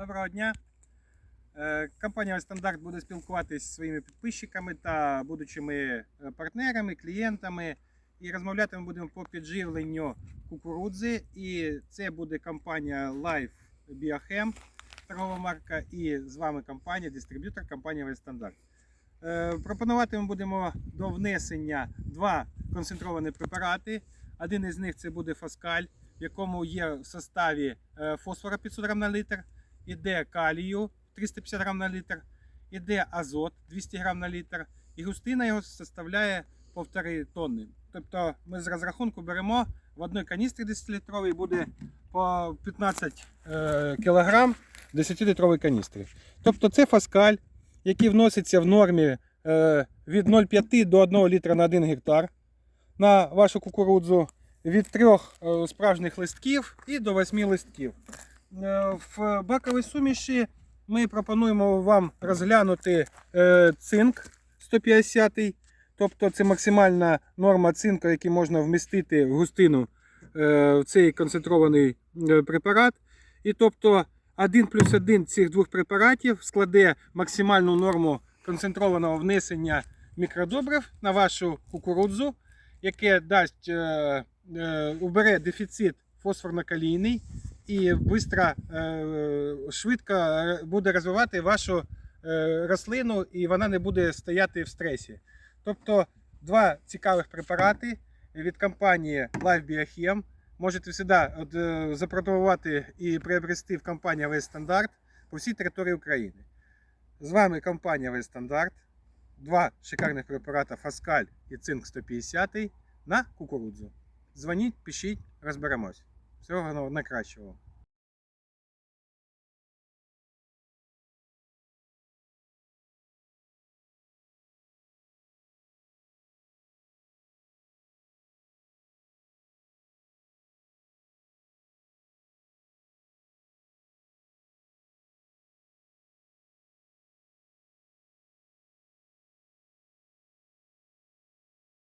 Доброго дня. Е, Компанія Стандарт буде спілкуватися зі своїми підписчиками та будучими е, партнерами, клієнтами. І розмовляти ми будемо по підживленню кукурудзи. І це буде компанія Life Biochem, торгова марка, і з вами компанія, дистриб'ютор компанія Вестандарт. Е, Пропонувати ми будемо до внесення два концентровані препарати. Один із них це буде фаскаль, в якому є в составі фосфора 500 грам на літр, іде калію 350 грам на літр, іде азот 200 грам на літр, і густина його составляє 1,5 тонни. Тобто ми з розрахунку беремо в одній каністрі 10-літровій буде по 15 е, кг 10-літровій каністрі. Тобто це фаскаль, який вноситься в нормі е, від 0,5 до 1 літра на 1 гектар на вашу кукурудзу від трьох е, справжніх листків і до восьми листків. Е, В баковій суміші ми пропонуємо вам розглянути е, цинк 150 тобто це максимальна норма цинку, який можна вмістити в густину е, в цей концентрований препарат. І тобто 1 плюс 1 цих двох препаратів складе максимальну норму концентрованого внесення мікродобрив на вашу кукурудзу, яке дасть убере дефіцит фосфорно-калійний і е, швидко е, буде розвивати вашу е, рослину, і вона не буде стояти в стресі. Тобто два цікавих препарати від компанії Life Biochem. Можете завжди запропонувати і приобрести в компанії Весь Стандарт по всій території України. З вами компанія Весь Стандарт. Два шикарних препарати Фаскаль і Цинк 150 на кукурудзу. Дзвоніть, пишіть, розберемось. Всього найкращого.